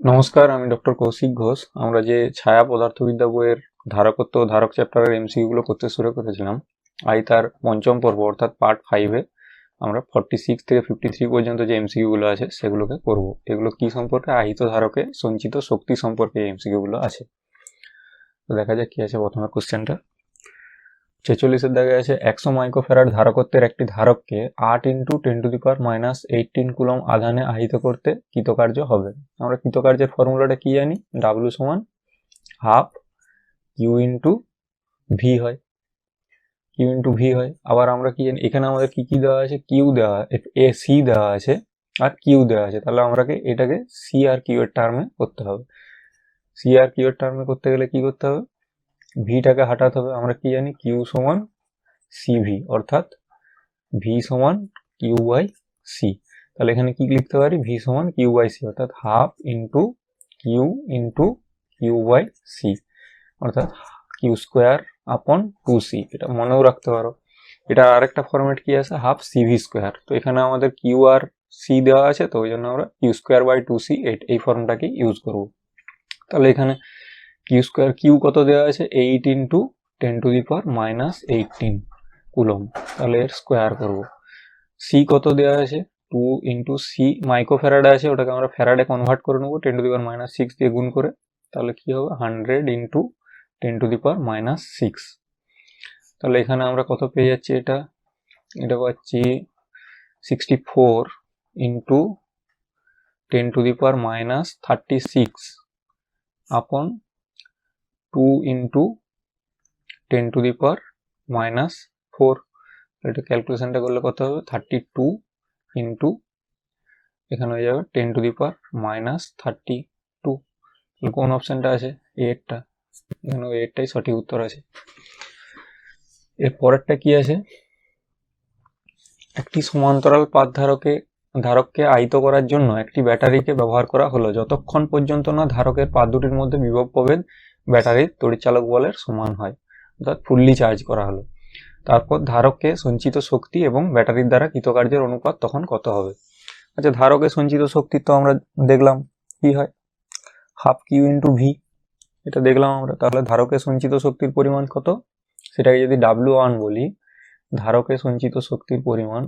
নমস্কার, আমি ডক্টর কৌশিক ঘোষ। আমরা যে ছায়া পদার্থবিদ্যা বইয়ের ধারকত্ব ধারক চ্যাপ্টারের এমসিকিউগুলো করতে শুরু করেছিলাম আই তার পঞ্চম পর্ব, অর্থাৎ পার্ট ফাইভে আমরা ফর্টি সিক্স থেকে ফিফটি থ্রি পর্যন্ত যে এমসিকিউগুলো আছে, সেগুলোকে করব। এগুলো কি সম্পর্কে? আহিত ধারকে, সঞ্চিত শক্তি সম্পর্কে এমসিকিউগুলো আছে। তো দেখা যাক কি আছে প্রথমে কোশ্চেনটা ছেচল্লিশের দাগে আছে একশো মাইক্রোফেরাড ধারকত্বের একটি ধারককে আট into ten to the power minus eighteen coulomb আধানে আহিত করতে কৃতকার্য হবে। আমরা কৃতকার্যের ফর্মুলাটা কি জানি? ডাব্লু সমান হাফ কিউ ইন্টু ভি হয়। কিউ ইন্টু ভি হয়। আবার আমরা কি জানি? এখানে আমাদের কি কি দেওয়া আছে? কিউ দেওয়া এ সি দেওয়া আছে আর কিউ দেওয়া আছে। তাহলে আমরাকে এটাকে সি আর কিউ এর টার্মে করতে হবে। সি আর কিউ এর টার্মে করতে গেলে কি করতে হবে? ভিটাকে হাঁটাতে হবে, আমরা কি জানি? কিউ সমান সিভি অর্থাৎ ভি সমান কিউ বাই সি তাহলে এখানে কি লিখতে পারি? ভি সমান কিউ বাই সি অর্থাৎ half into Q into Q by C অর্থাৎ Q square upon two C এটা মনেও রাখতে পারো। এটা আরেকটা ফরম্যাট কি আছে? হাফ সিভি স্কোয়ার তো এখানে আমাদের কিউ আর সি দেওয়া আছে, তো ওই জন্য আমরা Q square by two C এই ফর্মটাকে ইউজ করব। তাহলে এখানে কিউ স্কোয়ার কিউ কত দেওয়া আছে? Eight into ten to the power minus eighteen coulomb তাহলে এর স্কোয়ার করব। সি কত দেওয়া আছে? Two into C micro farad আছে, ওটাকে আমরা ফ্যারাডে কনভার্ট করে নেব ten to the power minus six দিয়ে গুণ করে। তাহলে কি হবে? Hundred into ten to the power minus six তাহলে এখানে আমরা কত পেয়ে যাচ্ছি এটা? এটা পাচ্ছি sixty four into ten to the power minus thirty six upon two into ten to the power minus four এটা ক্যালকুলেশনটা করলে কত হবে? থার্টি টু ইন্টু এখানে হয়ে যাবে ten to the power minus thirty two কোন অপশানটা আছে? এরটা এখানে এরটাই সঠিক উত্তর আছে। এর পরেরটা কি আছে? একটি সমান্তরাল পাত ধারকে, ধারককে আহিত করার জন্য একটি ব্যাটারিকে ব্যবহার করা হলো। যতক্ষণ পর্যন্ত না ধারকের পাত দুটির মধ্যে বিভব প্রভেদ ব্যাটারির তড়িৎচালক বলের সমান হয়, অর্থাৎ ফুললি চার্জ করা হলো। তারপর ধারককে সঞ্চিত শক্তি এবং ব্যাটারির দ্বারা কৃতকার্যের অনুপাত তখন কত হবে? আচ্ছা ধারকে সঞ্চিত শক্তি তো আমরা দেখলাম, কি হয়? হাফ কিউ ইন্টু ভি, এটা দেখলাম আমরা। তাহলে ধারকে সঞ্চিত শক্তির পরিমাণ কত? সেটাকে যদি ডাব্লিউ ওয়ান বলি ধারকে সঞ্চিত শক্তির পরিমাণ,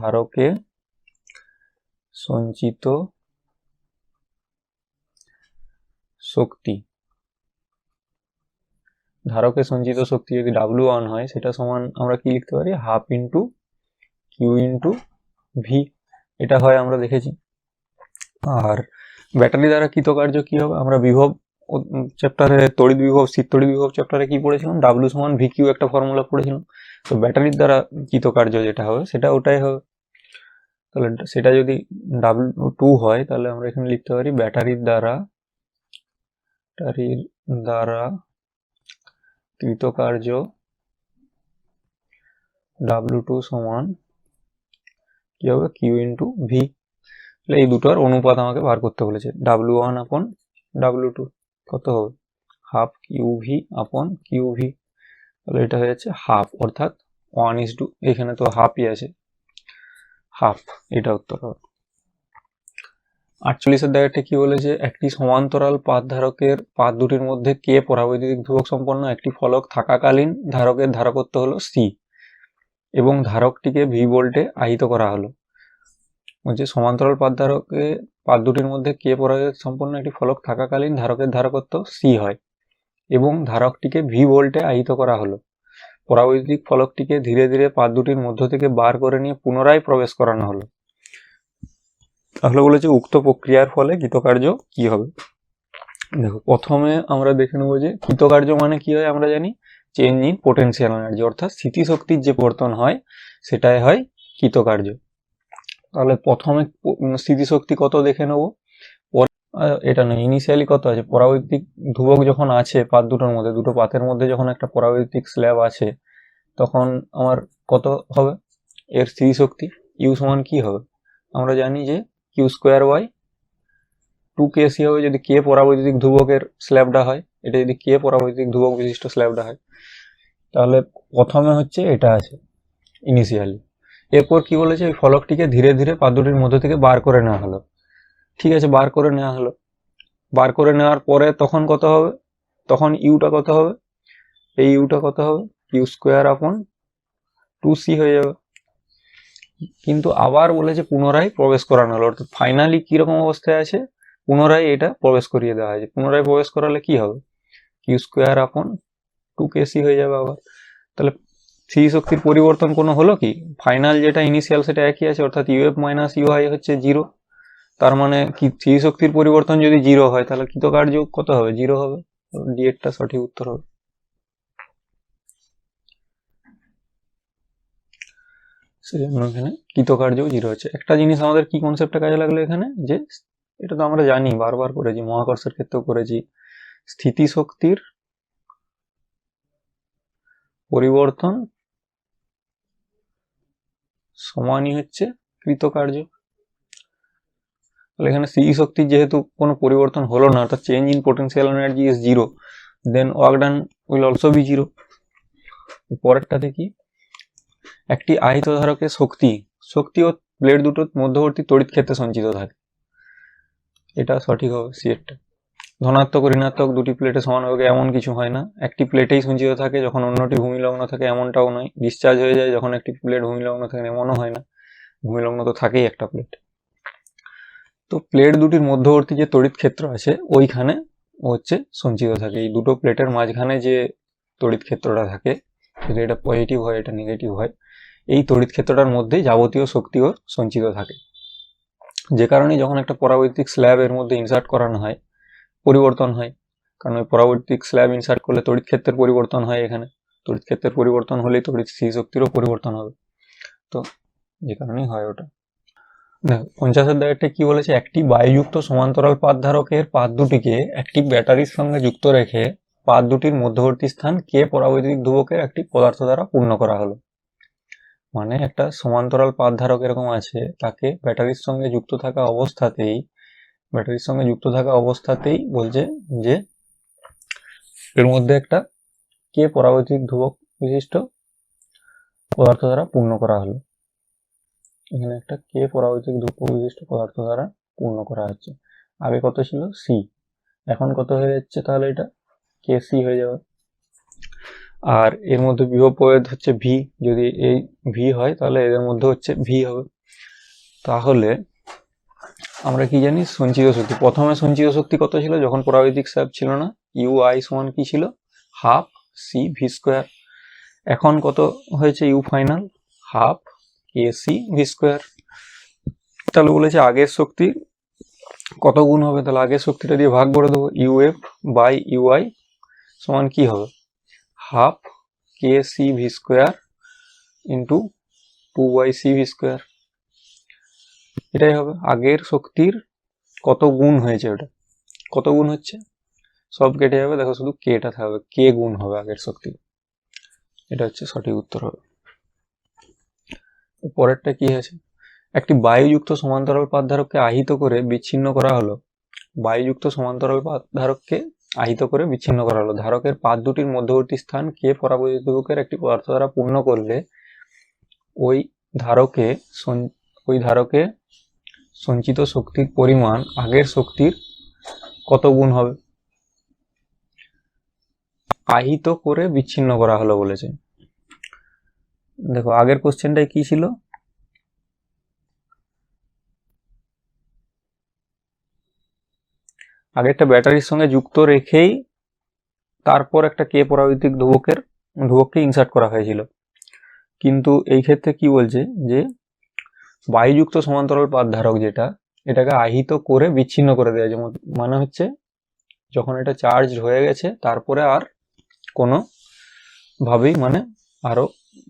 ধারকে সঞ্চিত শক্তি ধারকে সঞ্চিত শক্তি যদি ডাব্লিউ ওয়ান হয়, সেটা সমান আমরা কি লিখতে পারি? Half into Q into V এটা হয় আমরা দেখেছি। আর ব্যাটারি দ্বারা কৃতকার্য কি হবে? আমরা বিভব চ্যাপ্টারে তড়িৎ বিভব শীত তড়িৎ বিভব চ্যাপ্টারে কি পড়েছিলাম? ডাব্লিউ সমান ভি কিউ একটা ফর্মুলা পড়েছিলাম। তো ব্যাটারির দ্বারা কৃতকার্য যেটা হবে, সেটা ওটাই হবে। তাহলে সেটা যদি ডাব্লিউ টু হয়, তাহলে আমরা এখানে লিখতে পারি ব্যাটারির দ্বারা ব্যাটারির দ্বারা কৃতকার্য ডাব্লিউ টু সমান কি হবে? কিউ ইন্টু ভি এই দুটোর অনুপাত আমাকে বার করতে বলেছে। W one upon W two কত হবে? Half Q V upon Q V তাহলে এটা হয়ে যাচ্ছে হাফ অর্থাৎ ওয়ান ইস টু এখানে তো হাফই আছে। হাফ এটা উত্তর হবে। আটচল্লিশের দাগেরটা কি বলেছে, একটি সমান্তরাল পাত ধারকের পাত দুটির মধ্যে কে পরাবৈদ্যুতিক ধ্রুবক সম্পন্ন, একটি ফলক থাকাকালীন ধারকের ধারকত্ব হলো সি এবং ধারকটিকে ভি ভোল্টে আহিত করা হলো। বলছে, সমান্তরাল পাত ধারকে, পাত দুটির মধ্যে কে পরাবৈদ্যুতিক সম্পন্ন, একটি ফলক থাকাকালীন ধারকের ধারকত্ব সি হয় এবং ধারকটিকে ভি ভোল্টে আহিত করা হলো। পরাবৈদ্যুতিক ফলকটিকে ধীরে ধীরে পাত দুটির মধ্য থেকে বার করে নিয়ে পুনরায় প্রবেশ করানো হলো। তাহলে বলেছে, উক্ত প্রক্রিয়ার ফলে কৃতকার্য কি হবে? দেখো, প্রথমে আমরা দেখে নেব যে কৃতকার্য মানে কি হয় আমরা জানি? চেঞ্জ ইন পোটেন্সিয়াল এনার্জি অর্থাৎ স্থিতিশক্তির যে পরিবর্তন হয়, সেটাই হয় কৃতকার্য। তাহলে প্রথমে স্থিতিশক্তি কত দেখে নেব? এটা নয় ইনিশিয়ালি কত আছে? পরাবৈদ্যুতিক ধ্রুবক যখন আছে, পাত দুটোর মধ্যে, দুটো পাতের মধ্যে যখন একটা পরাবৈদ্যুতিক স্ল্যাব আছে, তখন আমার কত হবে? এর স্থিতিশক্তি ইউ সমান কি হবে? আমরা জানি যে Q square by two K C হবে যদি কে পরাবৈদ্যুতিক ধ্রুবকের স্ল্যাবটা হয়, এটা যদি কে পরাবৈদ্যুতিক ধ্রুবক বিশিষ্ট স্ল্যাবটা হয়, তাহলে প্রথমে হচ্ছে এটা আছে ইনিশিয়ালি এরপর কি বলেছে এই ফলকটিকে ধীরে ধীরে পাদুটির মধ্য থেকে বার করে নেওয়া হলো। ঠিক আছে, বার করে নেওয়া হলো। বার করে নেওয়ার পরে তখন কত হবে? তখন ইউটা কত হবে? এই ইউটা কত হবে? U square upon two C হয়ে যাবে। কিন্তু আবার বলেছে পুনরায় প্রবেশ করানো হলো, অর্থাৎ ফাইনালি কীরকম অবস্থায় আছে? পুনরায় এটা প্রবেশ করিয়ে দেওয়া হয়েছে। পুনরায় প্রবেশ করালে কি হবে? Q square upon two K C হয়ে যাবে আবার। তাহলে সি শক্তির পরিবর্তন কোনো হলো কি? ফাইনাল যেটা ইনিশিয়াল সেটা একই আছে, অর্থাৎ U F minus U I হচ্ছে জিরো তার মানে কি সি শক্তির পরিবর্তন যদি জিরো হয়, তাহলে কৃতকার্য কত হবে? জিরো হবে। ডিএটটা সঠিক উত্তর হবে। এখানে কৃতকার্যও জিরো হচ্ছে একটা জিনিস আমাদের কি কনসেপ্টটা কাজে লাগল এখানে? যে এটা তো আমরা জানি, বারবার করেছি, মহাকর্ষের ক্ষেত্রেও করেছি। স্থিতিশক্তির পরিবর্তন সমানই হচ্ছে কৃতকার্য। তাহলে এখানে সি শক্তির যেহেতু কোনো পরিবর্তন হলো না, অর্থাৎ change in potential energy is zero then work done will also be zero পরেরটাতে কি? একটি আহিত ধারকের শক্তি শক্তি ও প্লেট দুটোর মধ্যবর্তী তড়িৎ ক্ষেত্রে সঞ্চিত থাকে। এটা সঠিক হবে সিএরটা ধনাত্মক ঋণাত্মক দুটি প্লেটে সমানভাবে এমন কিছু হয় না। একটি প্লেটেই সঞ্চিত থাকে যখন অন্যটি ভূমিলগ্ন থাকে, এমনটাও নয়। ডিসচার্জ হয়ে যায় যখন একটি প্লেট ভূমিলগ্ন থাকে, এমনও হয় না। ভূমিলগ্ন তো থাকেই একটা প্লেট তো প্লেট দুটির মধ্যবর্তী যে তড়িৎ ক্ষেত্র আছে, ওইখানে হচ্ছে সঞ্চিত থাকে। এই দুটো প্লেটের মাঝখানে যে তড়িৎ ক্ষেত্রটা থাকে, যদি এটা পজিটিভ হয়, এটা নেগেটিভ হয় এই তড়িৎ ক্ষেত্রটার মধ্যে যাবতীয় শক্তিও সঞ্চিত থাকে। যে কারণে যখন একটা পরাবৈদ্যুতিক স্ল্যাব এর মধ্যে ইনসার্ট করানো হয়, পরিবর্তন হয়, কারণ ওই পরাবৈদ্যুতিক স্ল্যাব ইনসার্ট করলে তড়িৎ ক্ষেত্রের পরিবর্তন হয় এখানে। তড়িৎ ক্ষেত্রের পরিবর্তন হলেই তড়িৎ স্থিতি শক্তিরও পরিবর্তন হবে। তো যে কারণেই হয় ওটা। দেখো পঞ্চাশের দাগেরটা কি বলেছে? একটি বায়ুযুক্ত সমান্তরাল পাত ধারকের পাত দুটিকে একটি ব্যাটারির সঙ্গে যুক্ত রেখে পাত দুটির মধ্যবর্তী স্থান কে পরাবৈদ্যুতিক ধ্রুবকের একটি পদার্থ দ্বারা পূর্ণ করা হলো? মানে একটা সমান্তরাল পাত ধারক এরকম আছে, তাকে ব্যাটারির সঙ্গে যুক্ত থাকা অবস্থাতেই, ব্যাটারির সঙ্গে যুক্ত থাকা অবস্থাতেই বলছে যে, এর মধ্যে একটা কে পরাবৈদ্যুতিক ধ্রুবক বিশিষ্ট পদার্থ দ্বারা পূর্ণ করা হলো। এখানে একটা কে পরাবৈদ্যুতিক ধ্রুবক বিশিষ্ট পদার্থ দ্বারা পূর্ণ করা হচ্ছে। আগে কত ছিল? সি এখন কত হয়ে যাচ্ছে তাহলে এটা? কে সি হয়ে যাবে। আর এর মধ্যে প্রভেদ হচ্ছে ভি যদি এই ভি হয়, তাহলে এদের মধ্যে হচ্ছে ভি হবে। তাহলে আমরা কি জানি? সঞ্চিত শক্তি। প্রথমে সঞ্চিত শক্তি কত ছিল? যখন পরাবৈদ্যুতিক স্ল্যাব ছিল না ইউ আই সমান কি ছিল? Half C V square. এখন কত হয়েছে U final? Half K C V square. তাহলে বলেছে আগের শক্তি কত গুণ হবে? তাহলে আগের শক্তিটা দিয়ে ভাগ করে দেবো। U F by U I সমান কি হবে? Half K C V square into two by C V square এটাই হবে আগের শক্তির কত গুণ হয়েছে ওটা? কত গুণ হচ্ছে? সব কেটে যাবে, দেখো শুধু কেটা থাকবে, কে গুণ হবে আগের শক্তি এটা হচ্ছে সঠিক উত্তর হবে। পরেরটা কি আছে একটি বায়ুযুক্ত সমান্তরাল পাতধারককে আহিত করে বিচ্ছিন্ন করা হলো। বায়ুযুক্ত সমান্তরাল পাতধারককে আহিত করে বিচ্ছিন্ন করা হলো। ধারকের পাত দুটির মধ্যবর্তী স্থান কে পরাবৈদ্যুতিকের একটি পদার্থ দ্বারা পূর্ণ করলে ওই ধারকে ওই ধারকে সঞ্চিত শক্তির পরিমাণ আগের শক্তির কত গুণ হবে? আহিত করে বিচ্ছিন্ন করা হলো বলেছে। দেখো, আগের কোশ্চেনটাই কি ছিল? আগে একটা ব্যাটারির সঙ্গে যুক্ত রেখেই তারপর একটা কে পরাবৈদ্যুতিক ধ্রুবকের, ধ্রুবককে ইনসার্ট করা হয়েছিল। কিন্তু এই ক্ষেত্রে কি বলছে যে, বায়ুযুক্ত সমান্তরাল পাতধারক যেটা, এটাকে আহিত করে বিচ্ছিন্ন করে দেওয়া যেমন মানে হচ্ছে যখন এটা চার্জ হয়ে গেছে, তারপরে আর কোনো ভাবেই মানে আরও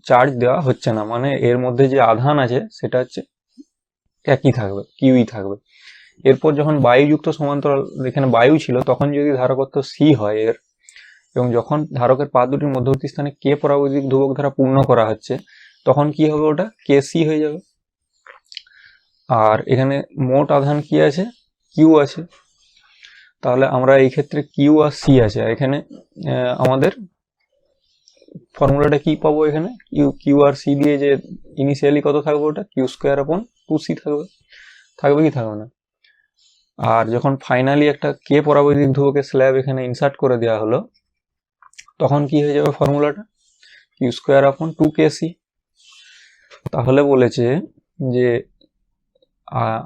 চার্জ দেওয়া হচ্ছে না। মানে এর মধ্যে যে আধান আছে, সেটা হচ্ছে একই থাকবে কিউই থাকবে। এরপর যখন বায়ুযুক্ত সমান্তরাল এখানে বায়ু ছিল, তখন যদি ধারকত্ব সি হয় এর, এবং যখন ধারকের পা দুটির মধ্যবর্তী স্থানে কে পরাবৈদ্যুতিক ধ্রুবক দ্বারা পূর্ণ করা হচ্ছে, তখন কি হবে ওটা? কে সি হয়ে যাবে। আর এখানে মোট আধান কি আছে? কিউ আছে। তাহলে আমরা এই ক্ষেত্রে কিউ আর সি আছে। আর এখানে আমাদের ফর্মুলাটা কি পাবো এখানে? কিউ কিউ আর সি দিয়ে যে ইনিশিয়ালি কত থাকবে ওটা? Q square upon two C থাকবে। থাকবে কি? থাকবে না। আর যখন ফাইনালি একটা কে পরাবৈদিক ধ্রুবকের স্ল্যাব এখানে ইনসার্ট করে দেওয়া হলো, তখন কি হয়ে যাবে ফর্মুলাটা Q square upon two K C তাহলে বলেছে যে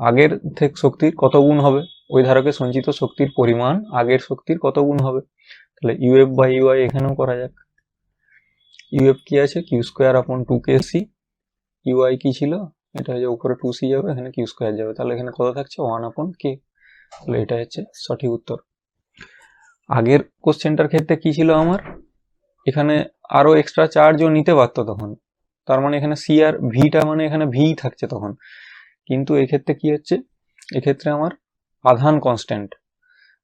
আগের থেকে শক্তির কত গুণ হবে? ওই ধারকে সঞ্চিত শক্তির পরিমাণ আগের শক্তির কত গুণ হবে? তাহলে ইউএফ বাই ইউআই এখানেও করা যাক। ইউএফ কি আছে? Q square upon two K C U I কি ছিল? এটা হচ্ছে উপরে টু সি যাবে, এখানে কিউ স্কোয়ার যাবে। তাহলে এখানে কত থাকছে? ওয়ান আপন কে তাহলে এটা হচ্ছে সঠিক উত্তর। আগের কোশ্চেনটার ক্ষেত্রে কি ছিল আমার? এখানে আরও এক্সট্রা চার্জও নিতে পারতো তখন। তার মানে এখানে সি আর ভিটা মানে এখানে ভি থাকছে তখন। কিন্তু এক্ষেত্রে কি হচ্ছে? এক্ষেত্রে আমার আধান কনস্ট্যান্ট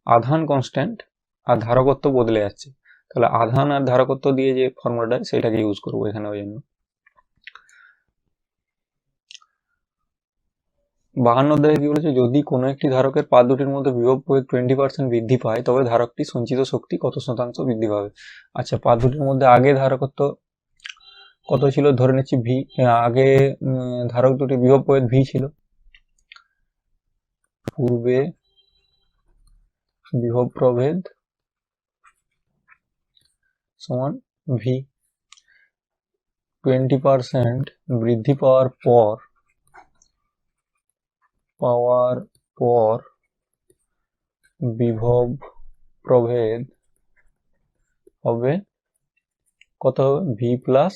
আধান কনস্ট্যান্ট আর ধারকত্ব বদলে যাচ্ছে। তাহলে আধান আর ধারকত্ব দিয়ে যে ফর্মুলাটা সেটাকে ইউজ করব এখানে ওই জন্য। বাহান্ন দেখে কি বলেছে? যদি কোনো একটি ধারকের পা দুটির মধ্যে বিভব প্রয়োগ টোয়েন্টি পার্সেন্ট বৃদ্ধি পায়, তবে ধারকটি সঞ্চিত শক্তি কত শতাংশ বৃদ্ধি পাবে? আচ্ছা পা দুটির মধ্যে আগে ধারকত্ব কত ছিল? ধরে নিচ্ছি ভি, আগে ধারক দুটি বিভব প্রয়োগ ভি ছিল। পূর্বে বিভব প্রভেদ সমান ভি। টোয়েন্টি পার্সেন্ট বৃদ্ধি পাওয়ার পর পাওয়ার পর বিভব প্রভেদ হবে কত হবে? ভি প্লাস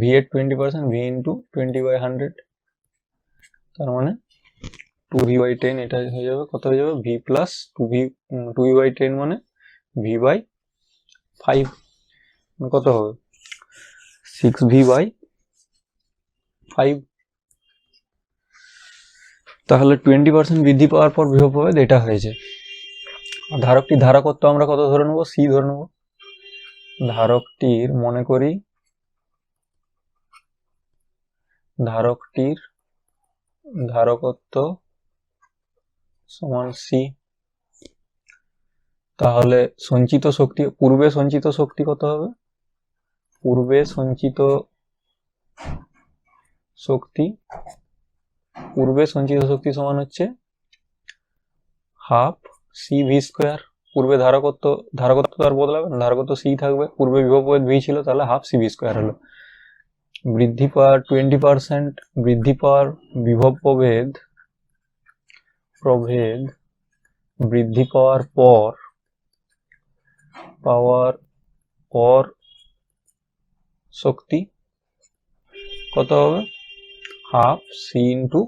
ভি এর twenty percent V into twenty by hundred তার মানে টু ভি বাই টেন এটা হয়ে যাবে, কত হয়ে যাবে? V plus two V two V by ten মানে ভি বাই ফাইভ কত হবে? সিক্স ভি বাই ফাইভ তাহলে টোয়েন্টি পার্সেন্ট বৃদ্ধি পাওয়ার পর বিভব প্রভেদ এটা হয়েছে ধারকটি ধারকত্ব আমরা কত ধরে নেব? সি ধরে নেব। ধারকটির, মনে করি, ধারকটির ধারকত্ব সমান সি তাহলে সঞ্চিত শক্তি, পূর্বে সঞ্চিত শক্তি কত হবে? পূর্বে সঞ্চিত শক্তি পূর্বে সঞ্চিত শক্তি সমান হচ্ছে হাফ সি ভি স্কোয়ার পূর্বে ধারকত্ব ধারকত্ব তো আর বদলাবে না, ধারকত্ব সি থাকবে। পূর্বে বিভব ভি ছিল, তাহলে হাফ সি ভি স্কোয়ার হলো। বৃদ্ধি পাওয়ার টোয়েন্টি পার্সেন্ট বৃদ্ধি পাওয়ার বিভব প্রভেদ প্রভেদ, বৃদ্ধি পাওয়ার পর পাওয়ার পর শক্তি কত হবে? হাফ সি ইন্টু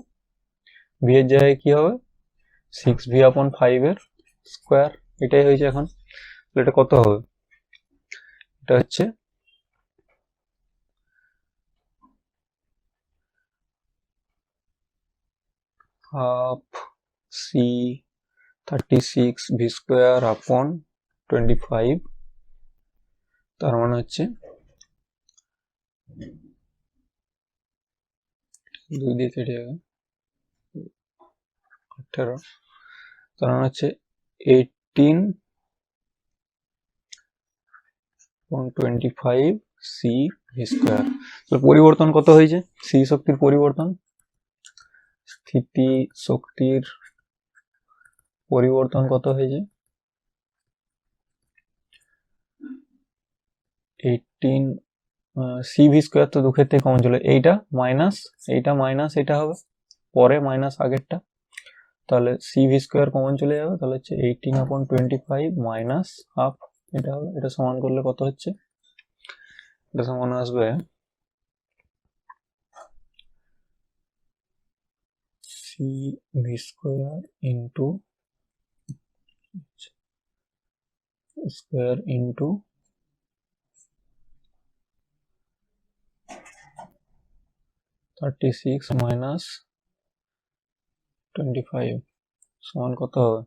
ভি এর জায়গায় কি হবে? সিক্স ভি আপন ফাইভের স্কোয়ার এটাই হয়েছে এখন। এটা কত হবে? এটা হচ্ছে half C thirty six V square upon twenty five তার মানে হচ্ছে দুই দিয়ে কেটে যাবে আঠেরো। তার মানে হচ্ছে eighteen twenty five C square পরিবর্তন কত হয়েছে? সি শক্তির পরিবর্তন। স্থিতি শক্তির পরিবর্তন কত হয়েছে? এইটিন সি ভি স্কোয়ার তো দুঃখের থেকে কমন ছিল এইটা মাইনাস এইটা মাইনাস এটা হবে। পরে মাইনাস আগেরটা। তাহলে সি ভি স্কোয়ার কমন চলে যাবে। তাহলে হচ্ছে এইটিন আপন টোয়েন্টি ফাইভ মাইনাস হাফ এটা হবে। এটা সমান করলে কত হচ্ছে? এটা সমান আসবে C V square into square into thirty six minus twenty five সমান কত হবে?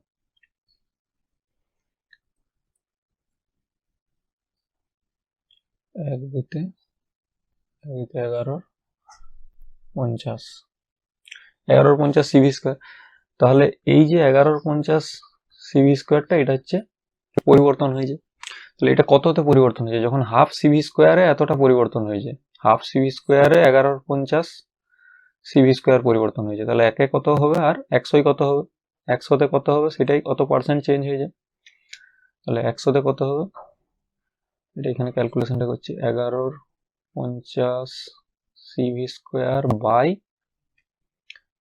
এক দিতে এক দিতে এগারোর পঞ্চাশ। এগারোর পঞ্চাশ সিভি স্কোয়ার তাহলে এই যে এগারোর পঞ্চাশ সিভি স্কোয়ারটা এটা হচ্ছে পরিবর্তন হয়েছে। তাহলে এটা কততে পরিবর্তন হয়েছে? যখন হাফ সিভি স্কোয়ারে এতটা পরিবর্তন হয়েছে। হাফ সিভি স্কোয়ারে এগারোর পঞ্চাশ সিভি স্কোয়ার পরিবর্তন হয়েছে তাহলে একে কত হবে আর একশোই কত হবে? একশোতে কত হবে? সেটাই কত পার্সেন্ট চেঞ্জ হয়ে যায়। তাহলে একশোতে কত হবে? এটা এখানে ক্যালকুলেশনটা করছি। এগারোর পঞ্চাশ সিভি স্কোয়ার বাই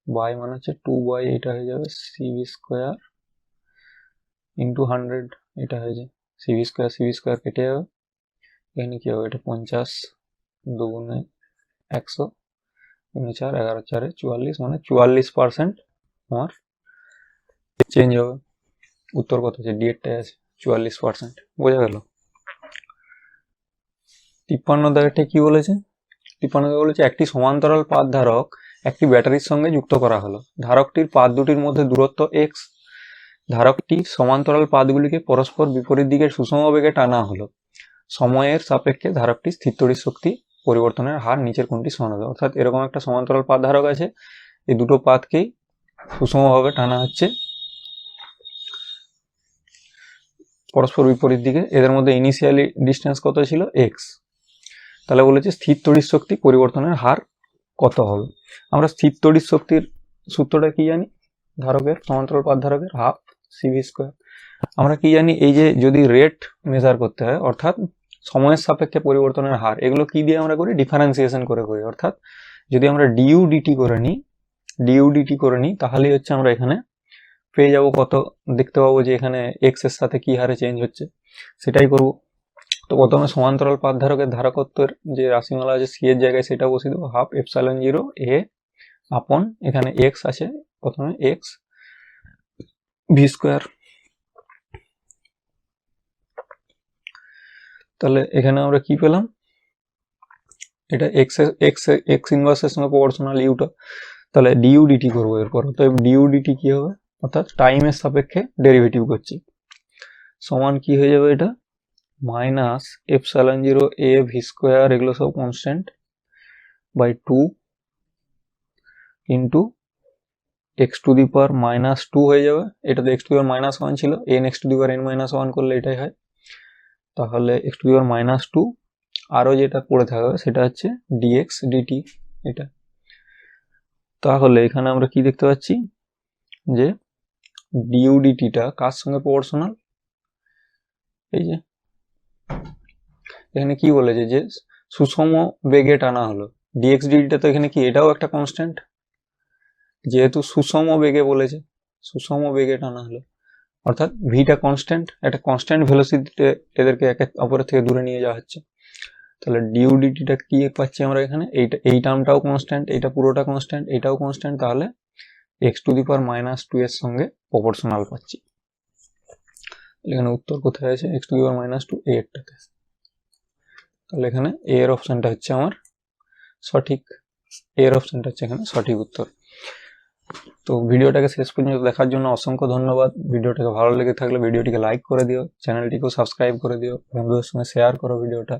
বাই মানে হচ্ছে টু বাই এটা হয়ে যাবে। সিভি স্কোয়ার ইন্টু হান্ড্রেড এটা হয়ে যায়। সিভি স্কোয়ার সিভি স্কোয়ার কেটে যাবে। এখানে কি হবে? এটা পঞ্চাশ দুগুণে একশো, তিন চার, এগারো চারে চুয়াল্লিশ মানে চুয়াল্লিশ পার্সেন্ট আমার চেঞ্জ হবে। উত্তর কত আছে ডিএডটাই আছে, চুয়াল্লিশ পার্সেন্ট বোঝা গেল? তিপ্পান্ন দাগেরটা কি বলেছে? তিপ্পান্ন দাগে বলেছে, একটি সমান্তরাল পাত ধারক একটি ব্যাটারির সঙ্গে যুক্ত করা হলো। ধারকটির পাত দুটির মধ্যে দূরত্ব এক্স ধারকটি সমান্তরাল পাতগুলিকে পরস্পর বিপরীত দিকে সুষম বেগে টানা হলো। সময়ের সাপেক্ষে ধারকটি স্থিরতড়িৎ শক্তি পরিবর্তনের হার নিচের কোনটি সমান হবে? অর্থাৎ এরকম একটা সমান্তরাল পাত ধারক আছে। এই দুটো পাতকেই সুষমভাবে টানা হচ্ছে। পরস্পর বিপরীত দিকে। এদের মধ্যে ইনিশিয়ালি ডিস্টেন্স কত ছিল? এক্স তাহলে বলেছে স্থির তড়িৎ শক্তি পরিবর্তনের হার কত হবে? আমরা স্থির তড়িৎ শক্তির সূত্রটা কি জানি? ধারকের, সমান্তরাল পাত ধারকের হাফ সিভি স্কোয়ার আমরা কি জানি? এই যে যদি রেট মেজার করতে হয়, অর্থাৎ সময়ের সাপেক্ষে পরিবর্তনের হার, এগুলো কি দিয়ে আমরা করি? ডিফারেন্সিয়েশন করে করি। অর্থাৎ যদি আমরা ডিউ ডিটি করে নিই ডিউ ডিটি করে নিই, তাহলেই হচ্ছে আমরা এখানে পেয়ে যাব কত? দেখতে পাবো যে এখানে এক্সের সাথে কি হারে চেঞ্জ হচ্ছে। সেটাই করব। তো প্রথমে সমান্তরাল পাত ধারকের ধারকত্বের যে রাশিমালা আছে সি এর জায়গায় সেটা বসিয়ে দেবো। হাফ এপসাইলন জিরো এ আপন এখানে এক্স আছে, প্রথমে এক্স ভি স্কোয়ার তাহলে এখানে আমরা কি পেলাম? এটা এক্স এক্স এক্স ইনভার্সের সঙ্গে প্রপোর্শনাল ইউটা তাহলে ডিউ ডিটি করব এরপর। তো ডিউ ডিটি কি হবে? অর্থাৎ টাইমের সাপেক্ষে ডেরিভেটিভ করছি। সমান কি হয়ে যাবে এটা? Minus epsilon zero A V square এগুলো সব constant by two into X to the power minus two হয়ে যাবে। এটা তো X to the power minus one ছিল। N X to the power N minus one করলে এটাই হয়। তাহলে X to power minus two আরও যেটা পড়ে থাকবে সেটা হচ্ছে ডিএক্স ডিটি এটা। তাহলে এখানে আমরা কি দেখতে পাচ্ছি? যে ডিউডিটিটা কার সঙ্গে প্রপোর্শনাল এই যে। এখানে কি বলেছে? যে সুষম বেগে টানা হলো। ডিএক্স ডিটিটা তো এখানে কি? এটাও একটা কনস্ট্যান্ট যেহেতু সুষম বেগে বলেছে, সুষম বেগে টানা হলো। অর্থাৎ ভিটা কনস্ট্যান্ট একটা কনস্ট্যান্ট ভেলোসিটিতে এদেরকে একে অপরের থেকে দূরে নিয়ে যাওয়া হচ্ছে। তাহলে ডিউডিটিটা কি পাচ্ছি আমরা এখানে? এইটা, এই টার্মটাও কনস্ট্যান্ট এটা পুরোটা কনস্ট্যান্ট এটাও কনস্ট্যান্ট তাহলে X to the power minus two এর সঙ্গে প্রপোর্শনাল পাচ্ছি। এখানে উত্তর কোথায় আছে? X to the power minus two এরটাতে তাহলে এখানে এর অপশানটা হচ্ছে আমার সঠিক এর অপশানটা হচ্ছে এখানে সঠিক উত্তর। তো ভিডিওটাকে শেষ পর্যন্ত দেখার জন্য অসংখ্য ধন্যবাদ ভিডিওটাকে ভালো লেগে থাকলে ভিডিওটিকে লাইক করে দিও চ্যানেলটিকেও সাবস্ক্রাইব করে দিও বন্ধুদের সঙ্গে শেয়ার করো ভিডিওটা